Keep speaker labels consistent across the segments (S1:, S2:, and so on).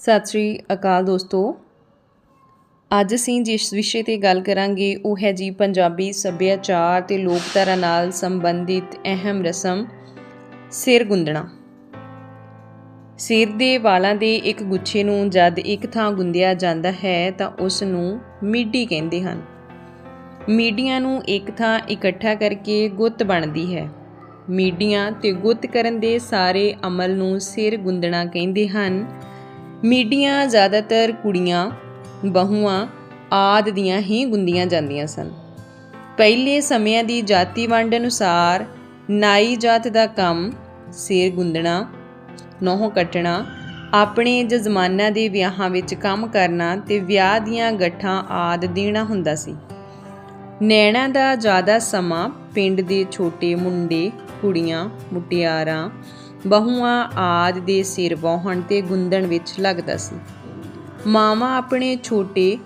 S1: ਸਤਿ ਸ੍ਰੀ ਅਕਾਲ ਦੋਸਤੋ। ਅੱਜ ਅਸੀਂ ਜਿਸ ਵਿਸ਼ੇ ਤੇ ਗੱਲ ਕਰਾਂਗੇ, ਉਹ ਹੈ ਜੀ ਪੰਜਾਬੀ ਸੱਭਿਆਚਾਰ ਤੇ ਲੋਕਧਾਰਾ ਨਾਲ ਸੰਬੰਧਿਤ ਅਹਿਮ ਰਸਮ, ਸਿਰ ਗੁੰਦਣਾ। ਸਿਰ ਦੇ ਵਾਲਾਂ ਦੇ ਇੱਕ ਗੁੱਛੇ ਨੂੰ ਜਦ ਇੱਕ ਥਾਂ ਗੁੰਦਿਆ ਜਾਂਦਾ ਹੈ, ਤਾਂ ਉਸ ਨੂੰ ਮੀਡੀ ਕਹਿੰਦੇ ਹਨ। ਮੀਡੀਆਂ ਨੂੰ ਇੱਕ ਥਾਂ ਇਕੱਠਾ ਕਰਕੇ ਗੁੱਤ ਬਣਦੀ ਹੈ। ਮੀਡੀਆਂ ਤੇ ਗੁੱਤ ਕਰਨ ਦੇ ਸਾਰੇ ਅਮਲ ਨੂੰ ਸਿਰ ਗੁੰਦਣਾ ਕਹਿੰਦੇ ਹਨ। ਮੀਡੀਆਂ, ਜ਼ਿਆਦਾਤਰ ਕੁੜੀਆਂ, ਬਹੂਆਂ ਆਦ ਦੀਆਂ ਹੀ ਗੁੰਦੀਆਂ ਜਾਂਦੀਆਂ ਸਨ। ਪਹਿਲੇ ਸਮਿਆਂ ਦੀ ਜਾਤੀ ਵੰਡ ਅਨੁਸਾਰ ਨਾਈ ਜਾਤ ਦਾ ਕੰਮ, ਸਿਰ ਗੁੰਦਣਾ, ਨੋਹ ਕੱਟਣਾ, ਆਪਣੇ ਜਜ਼ਮਾਨਾ ਦੇ ਵਿਆਹਾਂ ਵਿੱਚ ਕੰਮ ਕਰਨਾ ਤੇ ਵਿਆਹ ਦੀਆਂ ਗੱਠਾਂ ਆਦ ਦੇਣਾ ਹੁੰਦਾ ਸੀ। ਨੈਣਾ ਦਾ ਜ਼ਿਆਦਾ ਸਮਾਂ ਪਿੰਡ ਦੇ ਛੋਟੇ ਮੁੰਡੇ, ਕੁੜੀਆਂ, ਮੁਟਿਆਰਾਂ ਬਹੂਆਂ ਆਦ ਦੇ ਸਿਰ ਵਾਹਣ ਤੇ ਗੁੰਦਣ ਵਿੱਚ ਲੱਗਦਾ ਸੀ। ਮਾਵਾਂ ਆਪਣੇ ਛੋਟੇ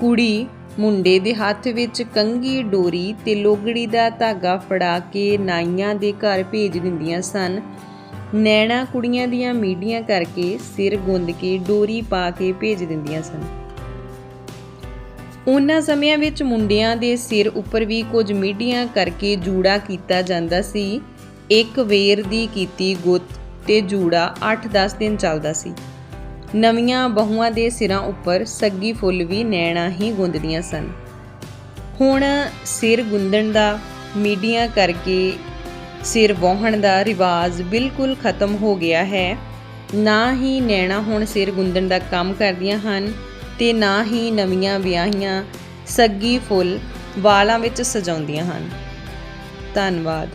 S1: ਕੁੜੀ ਮੁੰਡੇ ਦੇ ਹੱਥ ਵਿੱਚ ਕੰਗੀ ਡੋਰੀ ਤੇ ਲੋਗੜੀ ਦਾ ਧਾਗਾ ਫੜਾ ਕੇ ਨਾਈਆਂ ਦੇ ਘਰ ਭੇਜ ਦਿੰਦੀਆਂ ਸਨ। ਨੈਣਾ ਕੁੜੀਆਂ ਦੀਆਂ ਮੀਡੀਆਂ ਕਰਕੇ ਸਿਰ ਗੁੰਦ ਕੇ ਡੋਰੀ ਪਾ ਕੇ ਭੇਜ ਦਿੰਦੀਆਂ ਸਨ। ਉਹਨਾਂ ਸਮਿਆਂ ਵਿੱਚ ਮੁੰਡਿਆਂ ਦੇ ਸਿਰ ਉੱਪਰ ਵੀ ਕੁਝ ਮੀਡੀਆਂ ਕਰਕੇ ਜੂੜਾ ਕੀਤਾ ਜਾਂਦਾ ਸੀ। ਇੱਕ ਵੇਰ ਦੀ ਕੀਤੀ ਗੁੱਤ ਤੇ ਜੂੜਾ 8-10 ਦਿਨ ਚੱਲਦਾ ਸੀ। ਨਵੀਆਂ ਬਹੂਆਂ ਦੇ ਸਿਰਾਂ ਉੱਪਰ ਸੱਗੀ ਫੁੱਲ ਵੀ ਨੈਣਾ ਹੀ ਗੁੰਦਦੀਆਂ ਸਨ। ਹੁਣ ਸਿਰ ਗੁੰਦਣ ਦਾ, ਮੀਡੀਆਂ ਕਰਕੇ ਸਿਰ ਵਾਹਣ ਦਾ ਰਿਵਾਜ ਬਿਲਕੁਲ ਖਤਮ ਹੋ ਗਿਆ ਹੈ। ਨਾ ਹੀ ਨੈਣਾ ਹੁਣ ਸਿਰ ਗੁੰਦਣ ਦਾ ਕੰਮ ਕਰਦੀਆਂ ਹਨ ਤੇ ਨਾ ਹੀ ਨਵੀਆਂ ਵਿਆਹੀਆਂ ਸੱਗੀ ਫੁੱਲ ਵਾਲਾਂ ਵਿੱਚ ਸਜਾਉਂਦੀਆਂ ਹਨ। ਧੰਨਵਾਦ।